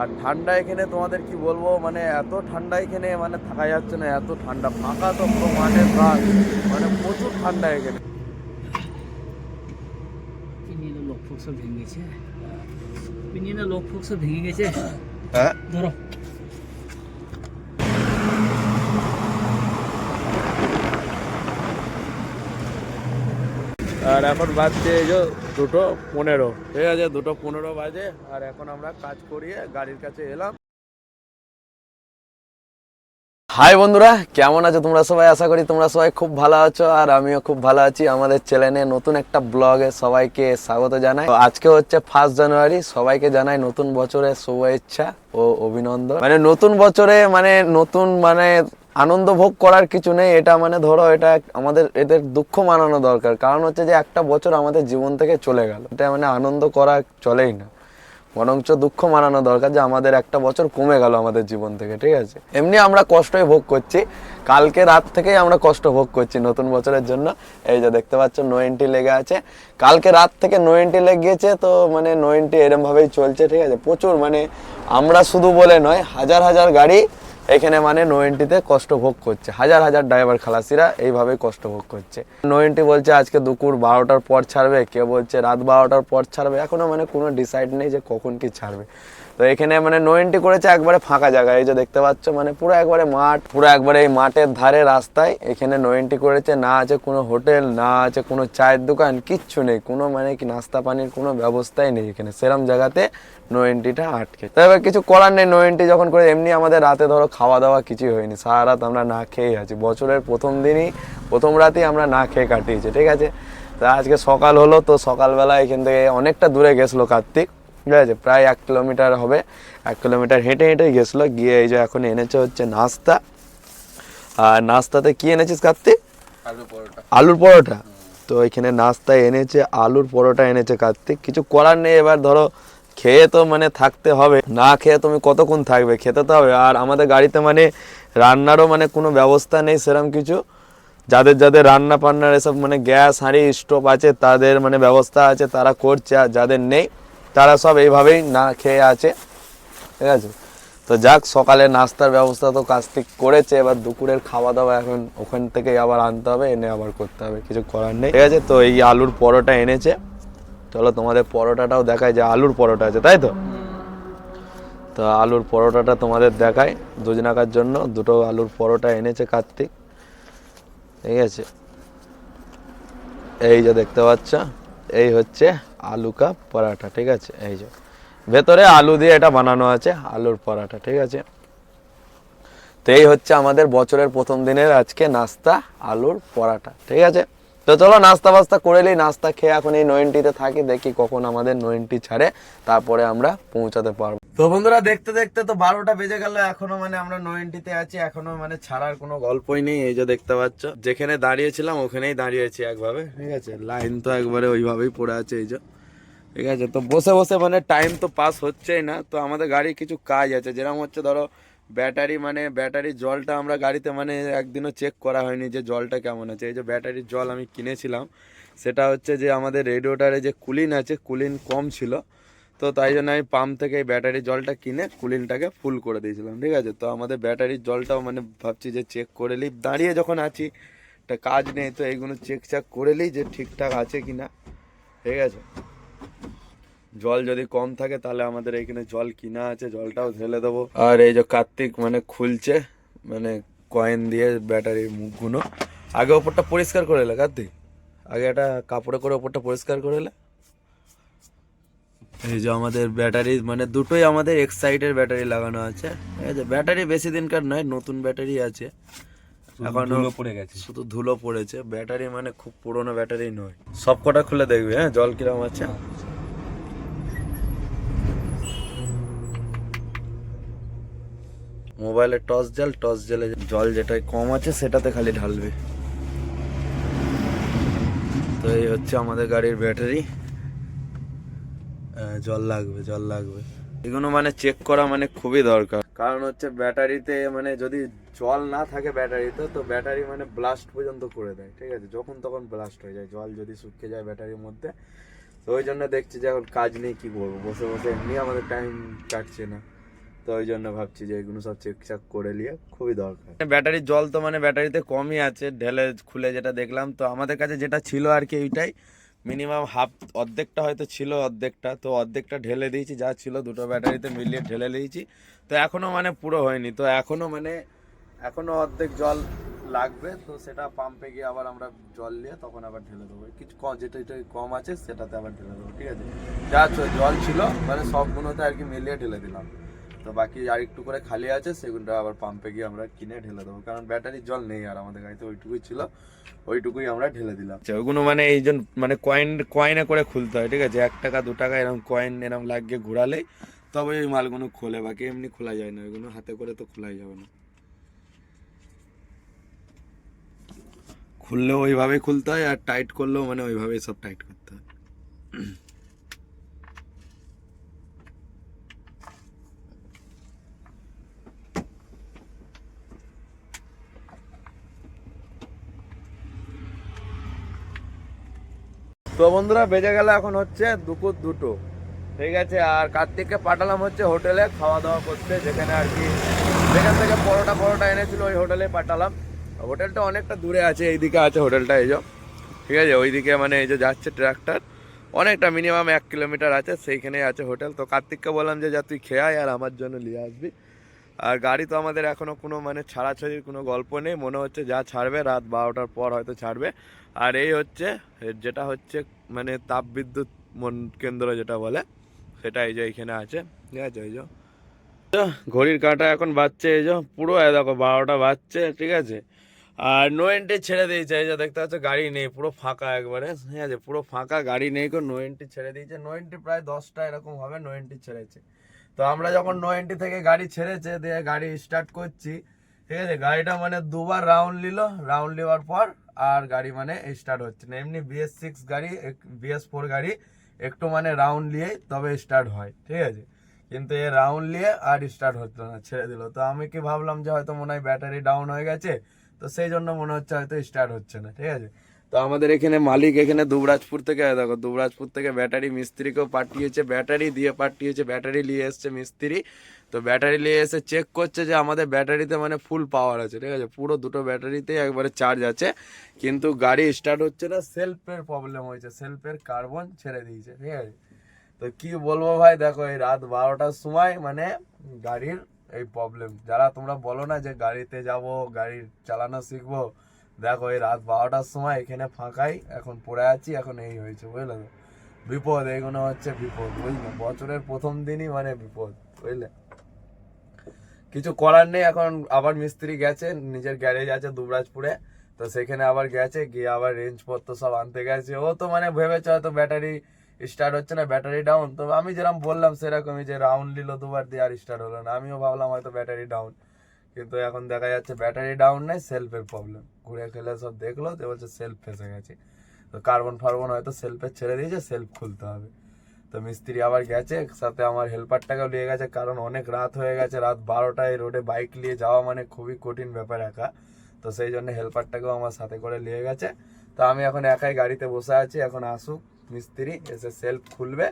আর ঠান্ডা এখানে তোমাদের কি বলব? মানে এত ঠান্ডা এখানে মানে থাকা যাচ্ছে না এত ঠান্ডা। ফাঁকা তো পুরো মাঠের ঘাট মানে প্রচুর ঠান্ডা এখানে। পিনিয়নের লক ফক সব ভেঙে গেছে। পিনিয়নের লক ফক সব ভেঙে গেছে। হ্যাঁ? ধরো। আর এখন বাজছে এই যে দুটো পনেরো। ঠিক আছে, দুটো পনেরো বাজে। আর এখন আমরা কাজ করিয়ে গাড়ির কাছে এলাম। হাই বন্ধুরা, কেমন আছো তোমরা সবাই? আশা করি তোমরা সবাই খুব ভালো আছো আর আমিও খুব ভালো আছি। আমাদের চ্যানেলে নতুন একটা ব্লগে সবাইকে স্বাগত জানাই। তো আজকে হচ্ছে ফার্স্ট জানুয়ারি সবাইকে জানাই নতুন বছরের শুভেচ্ছা ও অভিনন্দন। মানে নতুন বছরে মানে নতুন মানে আনন্দ ভোগ করার কিছু নেই, এটা মানে ধরো এটা আমাদের এদের দুঃখ মানানো দরকার। কারণ হচ্ছে যে একটা বছর আমাদের জীবন থেকে চলে গেল। এটা মানে আনন্দ করা চলেই না। বরঞ্চ দুঃখ মানানো দরকার যে আমাদের একটা বছর কমে গেল আমাদের জীবন থেকে, ঠিক আছে? এমনি আমরা কষ্টই ভোগ করছি। কালকে রাত থেকেই আমরা কষ্ট ভোগ করছি নতুন বছরের জন্য। এই যে দেখতে পাচ্ছ নোয়েন্টি লেগে আছে। কালকে রাত থেকে নোয়েন্টি লেগে গিয়েছে, তো মানে নোয়েন্টি এরম ভাবেই চলছে, ঠিক আছে? প্রচুর মানে আমরা শুধু বলে নয়, হাজার হাজার গাড়ি এখানে মানে নোয়েন্টিতে কষ্ট ভোগ করছে। হাজার হাজার ড্রাইভার খালাসিরা এইভাবে কষ্ট ভোগ করছে। নোয়েন্টি বলছে, আজকে দুপুর বারোটার পর ছাড়বে। কেউ বলছে, রাত বারোটার পর ছাড়বে। এখনও মানে কোনো ডিসাইড নেই যে কখন কি ছাড়বে। তো এখানে মানে নোয়েন্টি করেছে একবারে ফাঁকা জায়গা এই যে দেখতে পাচ্ছ মানে পুরো একবারে মাঠ, পুরো একবারে এই মাঠের ধারে রাস্তায় এখানে নোয়েন্টি করেছে। না আছে কোনো হোটেল, না আছে কোনো চায়ের দোকান, কিচ্ছু নেই। কোনো মানে কি নাস্তা পানির কোনো ব্যবস্থাই নেই এখানে। সেরম জায়গাতে নোয়েন্টিটা আটকে। তো এবার কিছু করার নেই নোয়েন্টি যখন করে, এমনি আমাদের রাতে ধরো খাওয়া দাওয়া কিছুই হয়নি। সারা রাত আমরা না খেয়েই আছি। বছরের প্রথম দিনই, প্রথম রাতেই আমরা না খেয়ে কাটিয়েছি, ঠিক আছে? তা আজকে সকাল হলো, তো সকালবেলা এখান থেকে অনেকটা দূরে গেছিল কার্তিক। ঠিক আছে প্রায় এক কিলোমিটার হবে। এক কিলোমিটার হেঁটে হেঁটে গেছিল গিয়ে এই যে এখন এনেছে হচ্ছে নাস্তা। আর নাস্তাতে কি এনেছিস কার্তিক? আলুর পরোটা। তো এখানে নাস্তা এনেছে আলুর পরোটা এনেছে কার্তিক। কিছু করার নেই এবার ধরো খেয়ে তো মানে থাকতে হবে। না খেয়ে তুমি কতক্ষণ থাকবে? খেতে তো হবে। আর আমাদের গাড়িতে মানে রান্নারও মানে কোনো ব্যবস্থা নেই সেরকম কিছু। যাদের যাদের রান্না পান্নার এসব মানে গ্যাস হাঁড়ি স্টোভ আছে তাদের মানে ব্যবস্থা আছে তারা করছে আর যাদের নেই তারা সব এইভাবেই না খেয়ে আছে, ঠিক আছে? তো যাক, সকালে নাস্তার ব্যবস্থা তো কাস্তিক করেছে, এবার দুপুরের খাওয়া দাওয়া এখন ওখান থেকে আবার আনতে হবে, এনে আবার করতে হবে, কিছু করার নেই। ঠিক আছে, তো এই আলুর পরোটা এনেছে। চলো তোমাদের পরোটাটাও দেখায় যে আলুর পরোটা আছে, তাই তো? তো আলুর পরোটাটা তোমাদের দেখায় দুজনাকার জন্য। দুটো আলুর পরোটা এনেছে কার্তিক। ঠিক আছে? এই যে দেখতে পাচ্ছ? এই হচ্ছে আলু কাপ পরাঠা, ঠিক আছে? এই যে, ভেতরে আলু দিয়ে এটা বানানো আছে, আলুর পরাঠা, ঠিক আছে? তো এই হচ্ছে আমাদের বছরের প্রথম দিনের আজকে নাস্তা, আলুর পরাঠা, ঠিক আছে? তো চলো নাস্তা বাস্তা করে নিই নাস্তা খেয়ে এখন এই নয়েন্টিতে থাকি, দেখি কখন আমাদের নয়েন্টি ছাড়ে, তারপরে আমরা পৌঁছাতে পারব। তো বন্ধুরা, দেখতে দেখতে তো বারোটা বেজে গেল, এখনও মানে আমরা নয়েন্টিতে আছি, এখনও মানে ছাড়ার কোনো গল্পই নেই, এই যে দেখতে পাচ্ছ। যেখানে দাঁড়িয়েছিলাম, ওখানেই দাঁড়িয়েছি একভাবে, ঠিক আছে? লাইন তো একবারে ওইভাবেই পড়ে আছে, এই যে। ঠিক আছে, তো বসে বসে মানে টাইম তো পাস হচ্ছেই না, তো আমাদের গাড়ি কিছু কাজ আছে যেরকম হচ্ছে ধরো ব্যাটারি মানে ব্যাটারির জলটা আমরা গাড়িতে মানে একদিনও চেক করা হয়নি যে জলটা কেমন আছে। এই যে ব্যাটারির জল আমি কিনেছিলাম, সেটা হচ্ছে যে আমাদের রেডিওটারে যে কুলিন আছে, কুলিন কম ছিল, তো তাই জন্য আমি পাম্প থেকে এই ব্যাটারির জলটা কিনে কুলিনটাকে ফুল করে দিয়েছিলাম, ঠিক আছে? তো আমাদের ব্যাটারির জলটাও মানে ভাবছি যে চেক করে নিই। দাঁড়িয়ে যখন আছি, একটা কাজ নেই, তো এইগুলো চেক চাক করে নিই যে ঠিকঠাক আছে কি না ঠিক আছে? জল যদি কম থাকে তাহলে আমাদের এখানে জল কিনা আছে জলটাও ঢেলে দেবো। আর এই যে কার্তিক মানে খুলছে মানে কয়েন দিয়ে ব্যাটারির মুখগুলো আগে ওপরটা পরিষ্কার করে এলে কার্তিক? আগে একটা কাপড়ে করে ওপরটা পরিষ্কার করে এলে। এই যে আমাদের ব্যাটারি মানে দুটোই আমাদের এক্সাইটের ব্যাটারি লাগানো আছে। ঠিক আছে ব্যাটারি বেশি দিনকার নয় নতুন ব্যাটারি আছে। এখন ধুলো পড়ে গেছে। শুধু ধুলো পড়েছে। ব্যাটারি মানে খুব পুরনো ব্যাটারি নয়। সব কটা খুলে দেখবি হ্যাঁ? জল কিরম আছে? মোবাইলে টস জল টস জলে জল যেটাই কম আছে সেটাতে খালি ঢালবে। তো এই হচ্ছে আমাদের গাড়ির ব্যাটারি। জল লাগবে জল লাগবে। এগুলো মানে চেক করা মানে খুবই দরকার। কারণ হচ্ছে ব্যাটারিতে মানে যদি জল না থাকে ব্যাটারিতে, তো ব্যাটারি মানে ব্লাস্ট পর্যন্ত করে দেয়, ঠিক আছে? যখন তখন ব্লাস্ট হয়ে যায়, জল যদি শুকিয়ে যায় ব্যাটারির মধ্যে। তো ওই জন্য দেখছি যে এখন কাজ নেই কি করব, বসে বসে এমনি আমাদের টাইম কাটছে না। তো ওই জন্য ভাবছি যে এগুলো সব চেক চাক করে নিয়ে খুবই দরকার। ব্যাটারির জল তো মানে ব্যাটারিতে কমই আছে, ঢেলে খুলে যেটা দেখলাম, তো আমাদের কাছে যেটা ছিল আর কি এইটাই মিনিমাম হাফ অর্ধেকটা হয়তো ছিল অর্ধেকটা, তো অর্ধেকটা ঢেলে দিয়েছি, যা ছিল দুটো ব্যাটারিতে মিলিয়ে ঢেলে দিয়েছি, তো এখনও মানে পুরো হয়নি, তো এখনও মানে এখনও অর্ধেক জল লাগবে, তো সেটা পাম্পে গিয়ে আবার আমরা জল নিয়ে তখন আবার ঢেলে দেবো। কিছু কম, যেটা যেটা কম আছে, সেটাতে আবার ঢেলে দেবো, ঠিক আছে? যা জল ছিল মানে সবগুলোতে আর কি মিলিয়ে ঢেলে দিলাম। তো বাকি আর একটু করে খালি আছে সেগুলো আবার পাম্পে গিয়ে আমরা কিনে ঢেলে দেবো। কারণ ব্যাটারির জল নেই আর আমাদের গাড়িতে ওইটুকুই ছিল ওইটুকুই আমরা ঢেলে দিলাম। আচ্ছা, ওইগুলো মানে এই জন্য মানে কয়েন কয়েনে করে খুলতে হয় ঠিক আছে? এক টাকা দু টাকা এরকম কয়েন এরকম লাগিয়ে ঘোরালেই তবে ওই মালগুলো খোলে বাকি এমনি খোলা যায় না। ওইগুলো হাতে করে তো খোলাই যাবে না। খুললেও ওইভাবেই খুলতে হয় আর টাইট করলেও মানে ওইভাবেই সব টাইট করতে হয়। তো বন্ধুরা, বেজে গেল এখন হচ্ছে দুপুর দুটো। ঠিক আছে, আর কার্তিককে পাঠালাম হচ্ছে হোটেলে খাওয়া দাওয়া করতে, যেখানে আর কি যেখান থেকে পরোটা পরোটা এনেছিল, ওই হোটেলে পাঠালাম। হোটেলটা অনেকটা দূরে আছে, এইদিকে আছে হোটেলটা, এই যে। ঠিক আছে, ওইদিকে মানে এই যে যাচ্ছে ট্রাক্টর, অনেকটা মিনিমাম এক কিলোমিটার আছে, সেইখানেই আছে হোটেল। তো কার্তিককে বললাম যে, যা, তুই খেয়ে আয় আর আমার জন্য নিয়ে আসবি। আর গাড়ি তো আমাদের এখনও কোনো মানে ছাড়াছাড়ির কোনো গল্প নেই। মনে হচ্ছে যা ছাড়বে রাত বারোটার পর হয়তো ছাড়বে। আর এই হচ্ছে, যেটা হচ্ছে মানে তাপবিদ্যুৎ কেন্দ্র যেটা বলে, সেটা এই যে এইখানে আছে। ঠিক আছে, এই যে। ঘড়ির কাঁটা এখন বাজছে, এই যে। পুরো দেখো, বারোটা বাজছে, ঠিক আছে। আর নো এন্ট্রি ছেড়ে দিয়েছে, এই যে দেখতে পাচ্ছ, গাড়ি নেই, পুরো ফাঁকা একবারে। ঠিক আছে, পুরো ফাঁকা, গাড়ি নেই কো নো এন্ট্রি ছেড়ে দিয়েছে। নো এন্ট্রি প্রায় দশটা এরকম হবে নো এন্ট্রি ছেড়েছে। তো আমরা যখন নো এন্ট্রি থেকে গাড়ি ছেড়েছে, দিয়ে গাড়ি স্টার্ট করছি, ঠিক আছে? গাড়িটা মানে দুবার রাউন্ড নিল। রাউন্ড নেওয়ার পর আর গাড়ি মানে স্টার্ট হচ্ছে না। এমনি বিএস সিক্স গাড়ি বিএস ফোর গাড়ি একটু মানে রাউন্ড নিয়েই তবে স্টার্ট হয়, ঠিক আছে? কিন্তু এ রাউন্ড নিয়ে আর স্টার্ট হতো না, ছেড়ে দিল। তো আমি কি ভাবলাম যে হয়তো মনে হয় ব্যাটারি ডাউন হয়ে গেছে, তো সেই জন্য মনে হচ্ছে হয়তো স্টার্ট হচ্ছে না, ঠিক আছে? তো আমাদের এখানে মালিক এখানে দুবরাজপুর থেকে দেখো, দুবরাজপুর থেকে ব্যাটারি মিস্ত্রিকেও পাঠিয়েছে, ব্যাটারি দিয়ে পাঠিয়েছে, ব্যাটারি নিয়ে এসছে মিস্ত্রি। তো ব্যাটারি নিয়ে এসে চেক করছে যে আমাদের ব্যাটারিতে মানে ফুল পাওয়ার আছে, ঠিক আছে? পুরো দুটো ব্যাটারিতেই একবারে চার্জ আছে। কিন্তু গাড়ি স্টার্ট হচ্ছে না সেলফের প্রবলেম হয়েছে সেলফের কার্বন ছেড়ে দিয়েছে, ঠিক আছে? তো কি বলব ভাই, দেখো, এই রাত বারোটার সময় মানে গাড়ির এই প্রবলেম যারা তোমরা বলো না যে গাড়িতে যাব, গাড়ি চালানো শিখব দেখো, এই রাত বারোটার সময় এখানে ফাঁকাই, এখন পড়ে আছি, এখন এই হয়েছে, বুঝলে তো? বিপদ এইগুলো হচ্ছে বিপদ, বুঝলে? বছরের প্রথম দিনই মানে বিপদ, বুঝলে? কিছু করার নেই, এখন আবার মিস্ত্রি গেছে, নিজের গ্যারেজ আছে দুবরাজপুরে, তো সেখানে আবার গেছে, গিয়ে আবার রেঞ্জ পত্র সব আনতে গেছে। ও তো মানে ভেবেছে হয়তো ব্যাটারি স্টার্ট হচ্ছে না ব্যাটারি ডাউন তো আমি যেরকম বললাম, সেরকমই যে রাউন্ড নিল দুবার দিয়ে আর স্টার্ট হলো না, আমিও ভাবলাম হয়তো ব্যাটারি ডাউন কিন্তু এখন দেখা যাচ্ছে ব্যাটারি ডাউন নাই সেলফের প্রবলেম ঘুরে খেলে সব দেখল, যে বলছে সেলফ ফেসে গেছে। তো কার্বন ফার্বন হয়তো সেলফে ছেড়ে দিয়েছে সেলফ খুলতে হবে। তো মিস্ত্রি আবার গেছে, সাথে আমার হেল্পারটাকেও নিয়ে গেছে, কারণ অনেক রাত হয়ে গেছে, রাত বারোটায় রোডে বাইক নিয়ে যাওয়া মানে খুবই কঠিন ব্যাপার একা। তো সেই জন্য হেল্পারটাকেও আমার সাথে করে নিয়ে গেছে। তো আমি এখন একাই গাড়িতে বসে আছি, এখন আসুক মিস্ত্রি, এসে সেলফ খুলবে,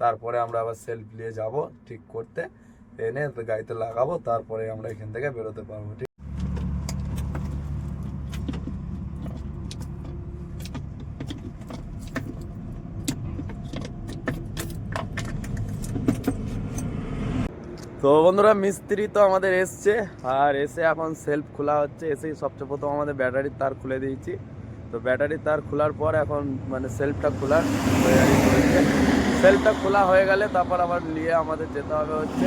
তারপরে আমরা আবার সেলফ নিয়ে যাব ঠিক করতে। এনে গাড়িতে লাগাবো, তারপরে আমরা এখান থেকে বেরোতে পারব, ঠিক? তো বন্ধুরা, মিস্ত্রি তো আমাদের এসছে, আর এসে এখন সেলফ খোলা হচ্ছে। এসেই সবচেয়ে প্রথম আমাদের ব্যাটারির তার খুলে দিয়েছি। তো ব্যাটারির তার খোলার পর এখন মানে সেলফটা খোলার সেলফটা খোলা হয়ে গেলে তারপর আবার নিয়ে আমাদের যেতে হবে হচ্ছে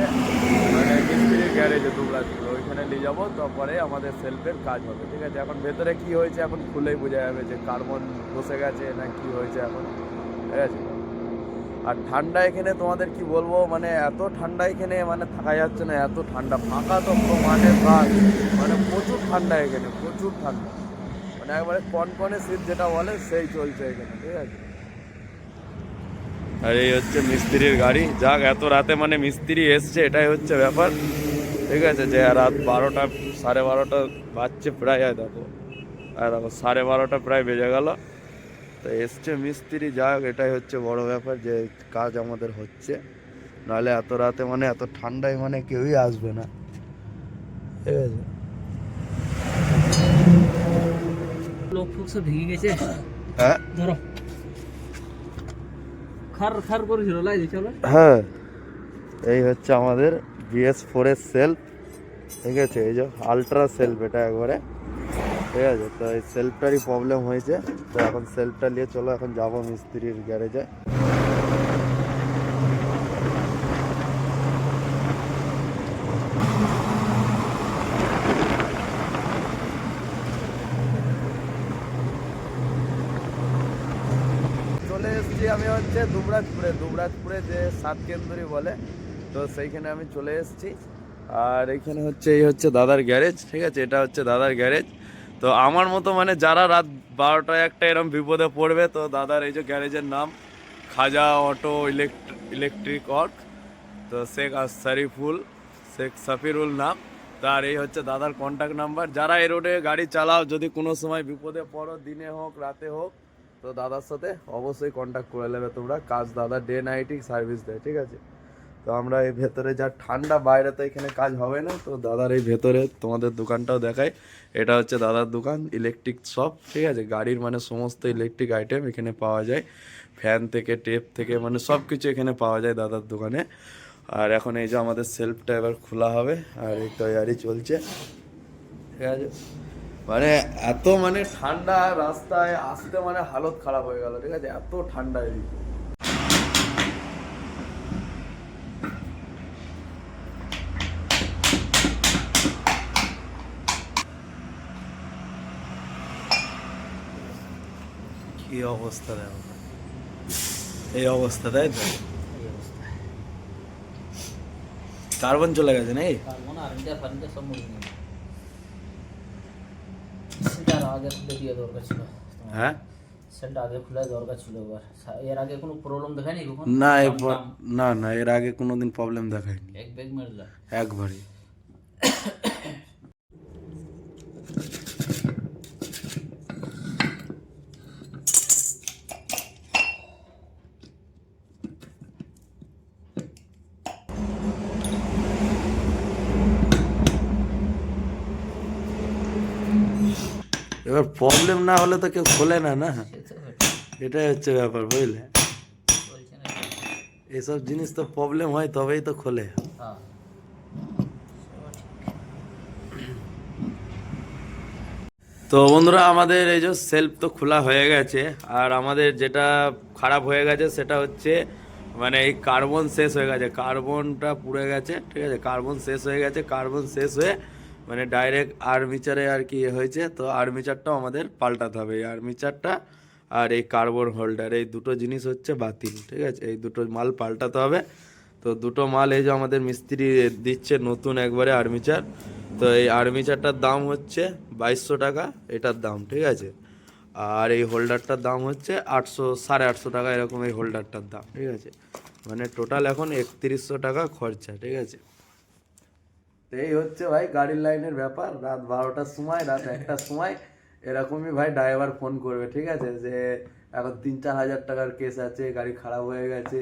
মানে মিস্ত্রির গ্যারেজে দুবরাজপুর ওইখানে নিয়ে যাব, তারপরে আমাদের সেলফের কাজ হবে, ঠিক আছে? এখন ভেতরে কি হয়েছে এখন খুলেই বোঝা যাবে যে কার্বন বসে গেছে না কি হয়েছে এখন, ঠিক আছে? আর ঠান্ডা এখানে তোমাদের কি বলব মানে এত ঠান্ডা এখানে মানে থাকা যাচ্ছে না, এত ঠান্ডা, ফাঁকা তো মাঠের ঘাট মানে প্রচুর ঠান্ডা এখানে, প্রচুর ঠান্ডা মানে একবারে কনকনে শীত যেটা বলে সেই চলছে এখানে, ঠিক আছে? আর এই হচ্ছে মিস্ত্রির গাড়ি। যাক এত রাতে মানে মিস্ত্রি এসছে এটাই হচ্ছে ব্যাপার। ঠিক আছে যে রাত বারোটা সাড়ে বারোটা বাজছে প্রায় আর দেখো। আর দেখো সাড়ে বারোটা প্রায় বেজে গেল। তো এসছে মিস্ত্রি যাক এটাই হচ্ছে বড় ব্যাপার যে কাজ আমাদের হচ্ছে। নাহলে এত রাতে মানে এত ঠান্ডায় মানে কেউই আসবে না। ঠিক আছে। লোক ফোক সব ভেঙে গেছে। হ্যাঁ? ধরো খার খার করে ছিল লাই চলো হ্যাঁ এই হচ্ছে আমাদের বিএস ফোরের সেলফ ঠিক আছে? এই যে আলট্রা সেলফ এটা একবারে, ঠিক আছে? তো এই সেলফটারই প্রবলেম হয়েছে। তো এখন সেলফটা নিয়ে চলো, এখন যাব মিস্ত্রির গ্যারেজে চলে এসেছি আমি হচ্ছে দুবরাজপুরে দুবরাজপুরে যে সাত কেন্দ্রী বলে, তো সেইখানে আমি চলে এসেছি। আর এইখানে হচ্ছে, এই হচ্ছে দাদার গ্যারেজ, ঠিক আছে? এটা হচ্ছে দাদার গ্যারেজ। তো আমার মতো মানে যারা রাত বারোটায় একটা এরকম বিপদে পড়বে, তো দাদার এই যে গ্যারেজের নাম খাজা অটো ইলেকট্রিক ওয়ার্ক তো শেখ শরীফুল শেখ সাফিরুল নাম। তার এই হচ্ছে দাদার কন্ট্যাক্ট নাম্বার যারা এই রোডে গাড়ি চালাও, যদি কোনো সময় বিপদে পড়ো, দিনে হোক, রাতে হোক তো দাদার সাথে অবশ্যই কন্ট্যাক্ট করে নেবে তোমরা। কাজ দাদা ডে নাইটই সার্ভিস দেয়, ঠিক আছে? তো আমরা এই ভেতরে যা ঠান্ডা, বাইরে তো এখানে কাজ হবে না। তো দাদার এই ভেতরে তোমাদের দোকানটাও দেখাই। এটা হচ্ছে দাদার দোকান ইলেকট্রিক শপ ঠিক আছে? গাড়ির মানে সমস্ত ইলেকট্রিক আইটেম এখানে পাওয়া যায়। ফ্যান থেকে টেপ থেকে মানে সব কিছু এখানে পাওয়া যায় দাদার দোকানে। আর এখন এই যে আমাদের সেলফটা এবার খোলা হবে। আর এই তৈরি চলছে। ঠিক আছে? মানে এত মানে ঠান্ডা রাস্তায় আসতে মানে হালত খারাপ হয়ে গেল, ঠিক আছে? এত ঠান্ডা এদিকে। কি অবস্থা এই অবস্থা, তাই তো? কার্বন চলে গেছে নাকি? কার্বন, আর ইন্ডিয়া, ফার্নিচার সব মরে আগে খুলে দিয়ে দরকার ছিল। হ্যাঁ? সেটা আগে খুলে দরকার ছিল এবার। এর আগে কোনো প্রবলেম দেখায়নি কখন? না এবার না না এর আগে কোনোদিন প্রবলেম দেখায়নি। এক ব্যাগ মেরে একবারই। এবার প্রবলেম না হলে তো কেউ খোলে না না? এটাই হচ্ছে ব্যাপার, বুঝলে? এসব জিনিস তো প্রবলেম হয়, তবেই তো খোলে। তো বন্ধুরা, আমাদের এই যে সেলফ তো খোলা হয়ে গেছে, আর আমাদের যেটা খারাপ হয়ে গেছে সেটা হচ্ছে মানে এই কার্বন শেষ হয়ে গেছে। কার্বনটা পুড়ে গেছে, ঠিক আছে? কার্বন শেষ হয়ে গেছে কার্বন শেষ হয়ে মানে ডাইরেক্ট আর্মিচারে আর কি হয়েছে, তো আর্মিচারটাও আমাদের পাল্টাতে হবে। এই আর্মিচারটা আর এই কার্বন হোল্ডার এই দুটো জিনিস হচ্ছে বাতিল, ঠিক আছে? এই দুটো মাল পাল্টাতে হবে। তো দুটো মাল এই যে আমাদের মিস্ত্রি দিচ্ছে নতুন একবারে আর্মিচার তো এই আর্মিচারটার দাম হচ্ছে বাইশশো টাকা, এটার দাম, ঠিক আছে? আর এই হোল্ডারটার দাম হচ্ছে আটশো, সাড়ে আটশো টাকা, এরকম এই হোল্ডারটার দাম, ঠিক আছে? মানে টোটাল এখন একত্রিশশো টাকা খরচা, ঠিক আছে? এই হচ্ছে ভাই গাড়ির লাইনের ব্যাপার। রাত বারোটার সময়, রাত একটার সময় এরকমই ভাই ড্রাইভার ফোন করবে, ঠিক আছে? যে এখন তিন চার হাজার টাকার কেস আছে, গাড়ি খারাপ হয়ে গেছে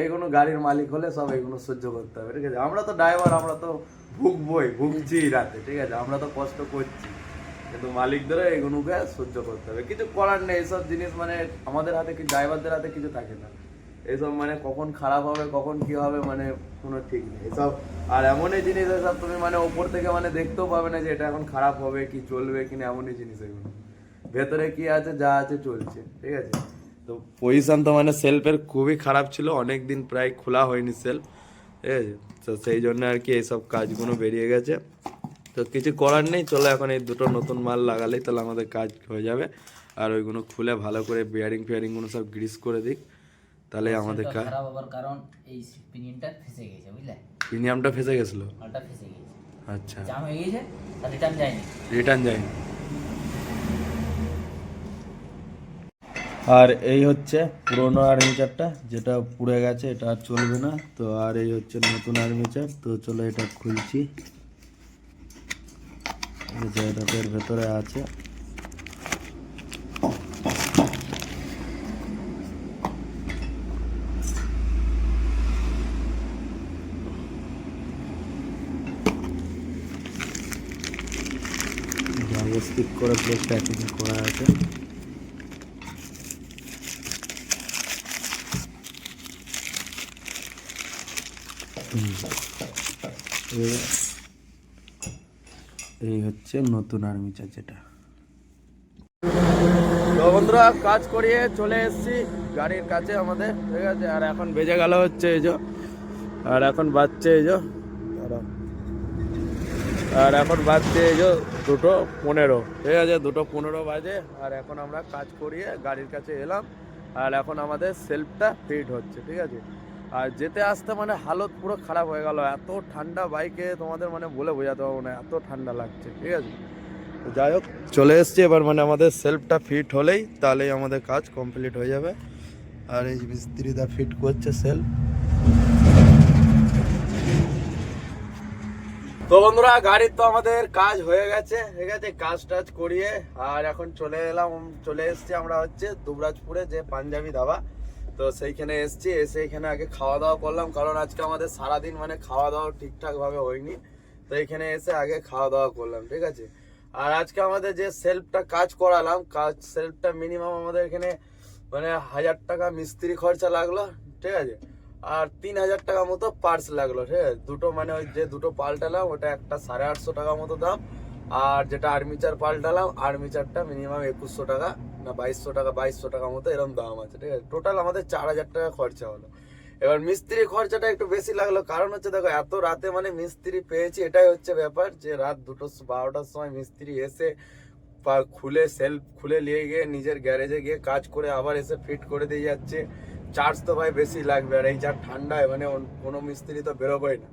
এইগুলো গাড়ির মালিক হলে সব এইগুলো সহ্য করতে হবে, ঠিক আছে? আমরা তো ড্রাইভার, আমরা তো ভুগবই, ভুগছি রাতে, ঠিক আছে? আমরা তো কষ্ট করছি, কিন্তু মালিকদেরও এইগুলোকে সহ্য করতে হবে। কিছু করার নেই, এইসব জিনিস মানে আমাদের হাতে কি, ড্রাইভারদের হাতে কিছু থাকে না। এইসব মানে কখন খারাপ হবে, কখন কি হবে মানে কোনো ঠিক নেই। এসব, আর এমনই জিনিস এসব তুমি মানে ওপর থেকে মানে দেখতেও পাবে না যে এটা এখন খারাপ হবে, কি চলবে কি না, এমনই জিনিস এগুলো। ভেতরে কি আছে, যা আছে চলছে, ঠিক আছে? তো পজিশন তো মানে সেলফের খুবই খারাপ ছিল অনেক দিন প্রায় খোলা হয়নি সেলফ ঠিক আছে? তো সেই জন্য আর কি এইসব কাজগুলো বেরিয়ে গেছে। তো কিছু করার নেই, চলো এখন এই দুটো নতুন মাল লাগালেই তাহলে আমাদের কাজ হয়ে যাবে। আর ওইগুলো খুলে ভালো করে বিয়ারিং ফিয়ারিংগুলো সব গ্রিস করে দিক। তাহলে আমাদের কাজ খারাপ হবার কারণ এই পিনিয়নটা ফেসে গেছে বুঝলে? প্রিমিয়ামটা ফেসে গেছিল? মালটা ফেসে গেছে। আচ্ছা। জাম হয়ে গেছে আর রিটার্ন যায়নি। রিটার্ন যায়নি। আর এই হচ্ছে পুরোনো আর্মিচারটা যেটা পুড়ে গেছে এটা আর চলবে না। তো আর এই হচ্ছে নতুন আর্মিচার তো চলো এটা খুলছি। এটা এর ভেতরে আছে। করে পুরো প্যাকিং করা আছে? এই- হচ্ছে নতুন আর্মিচার যেটা বন্ধুরা, কাজ করিয়ে চলে এসেছি গাড়ির কাছে আমাদের, ঠিক আছে? আর এখন বেজে গেল হচ্ছে এই যে, আর এখন বাচ্চা এই যে। আর এখন বাজছে এই যে দুটো পনেরো। ঠিক আছে, দুটো পনেরো বাজে। আর এখন আমরা কাজ করিয়ে গাড়ির কাছে এলাম। আর এখন আমাদের সেলফটা ফিট হচ্ছে, ঠিক আছে? আর যেতে আসতে মানে হালত পুরো খারাপ হয়ে গেল। এত ঠান্ডা বাইকে তোমাদের মানে বলে বোঝাতে পারব না, এত ঠান্ডা লাগছে, ঠিক আছে? যাই হোক, চলে এসছে। এবার মানে আমাদের সেলফটা ফিট হলেই তাহলেই আমাদের কাজ কমপ্লিট হয়ে যাবে। আর এই মিস্ত্রিদা ফিট করছে সেলফ তো বন্ধুরা, গাড়ির তো আমাদের কাজ হয়ে গেছে, ঠিক আছে? কাজ টাজ করিয়ে আর এখন চলে এলাম, চলে এসছি আমরা হচ্ছে দুবরাজপুরে যে পাঞ্জাবি ধাবা। তো সেইখানে এসছি, এসে এখানে আগে খাওয়া দাওয়া করলাম, কারণ আজকে আমাদের সারাদিন মানে খাওয়া দাওয়া ঠিকঠাক ভাবে হয়নি। তো এখানে এসে আগে খাওয়া দাওয়া করলাম, ঠিক আছে? আর আজকে আমাদের যে সেলফটা কাজ করালাম, কাজ সেলফটা মিনিমাম আমাদের এখানে মানে হাজার টাকা মিস্ত্রি খরচা লাগল, ঠিক আছে? আর তিন হাজার টাকা মতো পার্স লাগল আছে? দুটো মানে ওই যে দুটো পাল্টালাম, ওটা একটা সাড়ে আটশো টাকা মতো দাম, আর যেটা আর্মিচার পাল্টালাম আর্মিচারটা মিনিমাম একুশশো টাকা না বাইশশো টাকা বাইশশো টাকা মতো এরকম দাম আছে, ঠিক আছে? টোটাল আমাদের চার হাজার টাকা খরচা হলো। এবার মিস্ত্রি খরচাটা একটু বেশি লাগল, কারণ হচ্ছে দেখো, এত রাতে মানে মিস্ত্রি পেয়েছি, এটাই হচ্ছে ব্যাপার যে রাত দুটো, বারোটার সময় মিস্ত্রি এসে খুলে সেলফ খুলে নিয়ে গিয়ে নিজের গ্যারেজে গিয়ে কাজ করে আবার এসে ফিট করে দিয়ে যাচ্ছে। চার্জ তো ভাই বেশি লাগবে, আর এই যা ঠান্ডায় মানে কোনো মিস্ত্রি তো বেরোবেই না।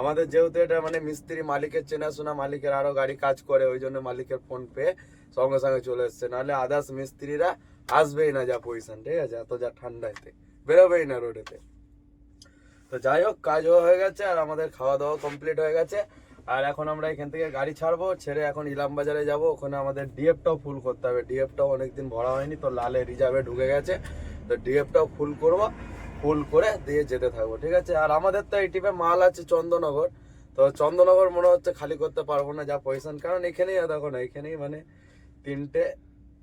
আমাদের যেহেতু এটা মানে মিস্ত্রি মালিকের চেনাশোনা, মালিকের আরও গাড়ি কাজ করে, ওই জন্য মালিকের ফোন পেয়ে সঙ্গে সঙ্গে চলে এসছে। নাহলে আদার্স মিস্ত্রিরা আসবেই না যা পজিশন ঠিক আছে? এত যা ঠান্ডাতে বেরোবেই না রোডেতে তো যাই হোক, কাজও হয়ে গেছে, আর আমাদের খাওয়া দাওয়া কমপ্লিট হয়ে গেছে। আর এখন আমরা এখান থেকে গাড়ি ছাড়বো, ছেড়ে এখন ইলাম বাজারে যাব। ওখানে আমাদের ডিএফটাও ফুল করতে হবে। ডিএফটাও অনেকদিন ভরা হয়নি, তো লালে রিজার্ভে ঢুকে গেছে। তো ডিএফটাও ফুল করব ফুল করে দিয়ে যেতে থাকব, ঠিক আছে? আর আমাদের তো এই টিপে মাল আছে চন্দননগর, তো চন্দননগর মনে হচ্ছে খালি করতে পারব না, যা পজিশন কারণ এখানেই দেখো না, এখানেই মানে তিনটে,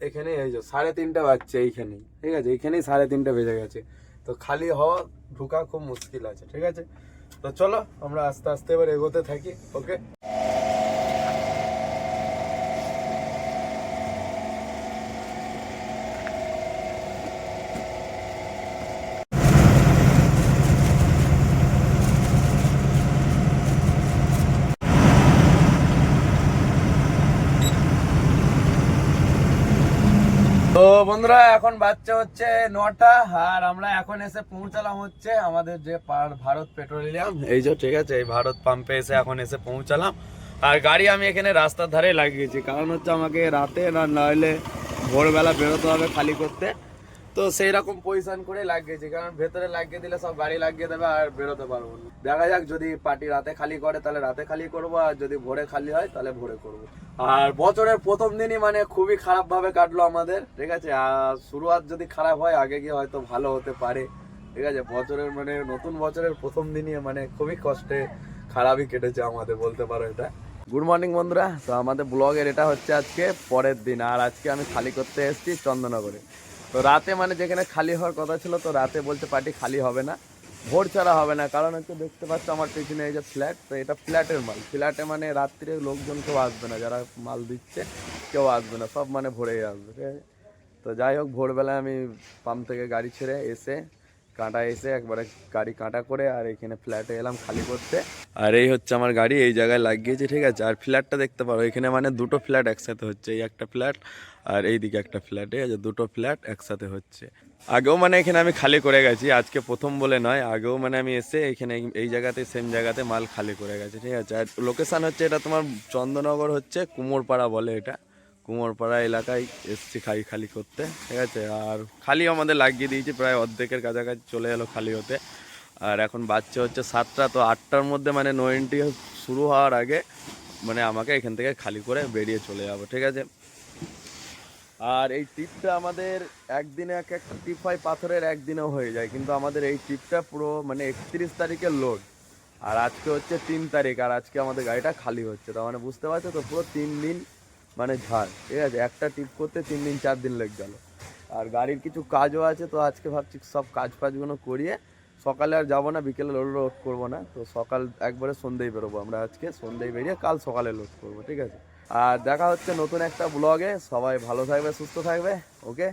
এখানেই যে সাড়ে তিনটে বাজছে এইখানেই, ঠিক আছে? এইখানেই সাড়ে তিনটে বেজে গেছে। তো খালি হওয়া, ঢুকা খুব মুশকিল আছে, ঠিক আছে? তো চলো, আমরা আস্তে আস্তে এবার এগোতে থাকি ওকে তো বন্ধুরা, এখন বাচ্চা হচ্ছে নটা, আর আমরা এখন এসে পৌঁছালাম হচ্ছে আমাদের যে ভারত পেট্রোলিয়াম। এই যে, ঠিক আছে, এই ভারত পাম্পে এসে এখন এসে পৌঁছালাম। আর গাড়ি আমি এখানে রাস্তার ধারে লাগিয়েছি, কারণ হচ্ছে আমাকে রাতে না নইলে ভোরবেলা বেরোতে হবে খালি করতে। তো সেই রকম পজিশন করে লাগিয়েছি, কারণ ভেতরে লাগিয়ে দিলে সব গাড়ি লাগিয়ে দেবে আর বেরোতে পারব না। দেখা যাক যদি পার্টি রাতে খালি করে, তাহলে রাতে খালি করব, আর যদি ভোরে খালি হয়, তাহলে ভোরে করব। আর বছরের প্রথম দিনই মানে খুবই খারাপ ভাবে কাটলো আমাদের, ঠিক আছে? আর শুরুয়াত যদি খারাপ হয়, আগে গিয়ে হয়তো ভালো হতে পারে, ঠিক আছে? বছরের মানে নতুন বছরের প্রথম দিনই মানে খুবই কষ্টে খারাপই কেটেছে আমাদের, বলতে পারো এটা। গুড মর্নিং বন্ধুরা। তো আমাদের ব্লগের এটা হচ্ছে আজকে পরের দিন, আর আজকে আমি খালি করতে এসেছি চন্দননগরে। তো রাতে মানে যেখানে খালি হওয়ার কথা ছিল, তো রাতে বলছে, পার্টি খালি হবে না, ভোর ছাড়া হবে না। কারণ হচ্ছে, দেখতে পাচ্ছ আমার পেছনে এই যে ফ্ল্যাট, তো এটা ফ্ল্যাটের মাল। ফ্ল্যাটে মানে রাত্রে লোকজন কেউ আসবে না, যারা মাল দিচ্ছে, কেউ আসবে না, সব মানে ভোরেই আসবে, ঠিক আছে? তো যাই হোক, ভোরবেলায় আমি পাম্প থেকে গাড়ি ছেড়ে এসে, কাঁটা এসে একবারে গাড়ি কাঁটা করে আর এখানে ফ্ল্যাটে এলাম খালি করতে। আর এই হচ্ছে আমার গাড়ি, এই জায়গায় লাগিয়েছে, ঠিক আছে? আর ফ্ল্যাটটা দেখতে পারো, এখানে মানে দুটো ফ্ল্যাট একসাথে হচ্ছে, এই একটা ফ্ল্যাট আর এইদিকে একটা ফ্ল্যাট ঠিক আছে দুটো ফ্ল্যাট একসাথে হচ্ছে। আগেও মানে এখানে আমি খালি করে গেছি, আজকে প্রথম বলে নয়, আগেও মানে আমি এসে এখানে এই- জায়গাতে সেম জায়গাতে মাল খালি করে গেছি, ঠিক আছে? আর লোকেশান হচ্ছে এটা তোমার চন্দ্রনগর হচ্ছে কুমোরপাড়া বলে এটা। কুমোরপাড়া এলাকায় এসছি খালি খালি করতে, ঠিক আছে? আর খালি আমাদের লাগিয়ে দিয়েছি, প্রায় অর্ধেকের কাছাকাছি চলে এলো খালি হতে। আর এখন বাচ্চা হচ্ছে সাতটা, তো আটটার মধ্যে মানে নো এন্ট্রি শুরু হওয়ার আগে মানে আমাকে এখান থেকে খালি করে বেরিয়ে চলে যাব, ঠিক আছে? আর এই ট্রিপটা আমাদের একদিনে এক একটা ট্রিপ হয় পাথরের একদিনেও হয়ে যায়, কিন্তু আমাদের এই ট্রিপটা পুরো মানে একত্রিশ তারিখের লোড আর আজকে হচ্ছে তিন তারিখ, আর আজকে আমাদের গাড়িটা খালি হচ্ছে। তার মানে বুঝতে পারছ তো, পুরো তিন দিন মানে ঝাড়, ঠিক আছে? একটা টিপ করতে তিন দিন, চার দিন লেগে গেল। আর গাড়ির কিছু কাজও আছে, তো আজকে ভাবছি সব কাজ ফাজগুলো করিয়ে সকালে আর যাব না, বিকেলে লোড করব না। তো সকাল একবারে সন্ধ্যেই বেরোবো, আমরা আজকে সন্ধ্যেই বেরিয়ে কাল সকালে লোড করব, ঠিক আছে? আর দেখা হচ্ছে নতুন একটা ব্লগে সবাই ভালো থাকবে সুস্থ থাকবে ওকে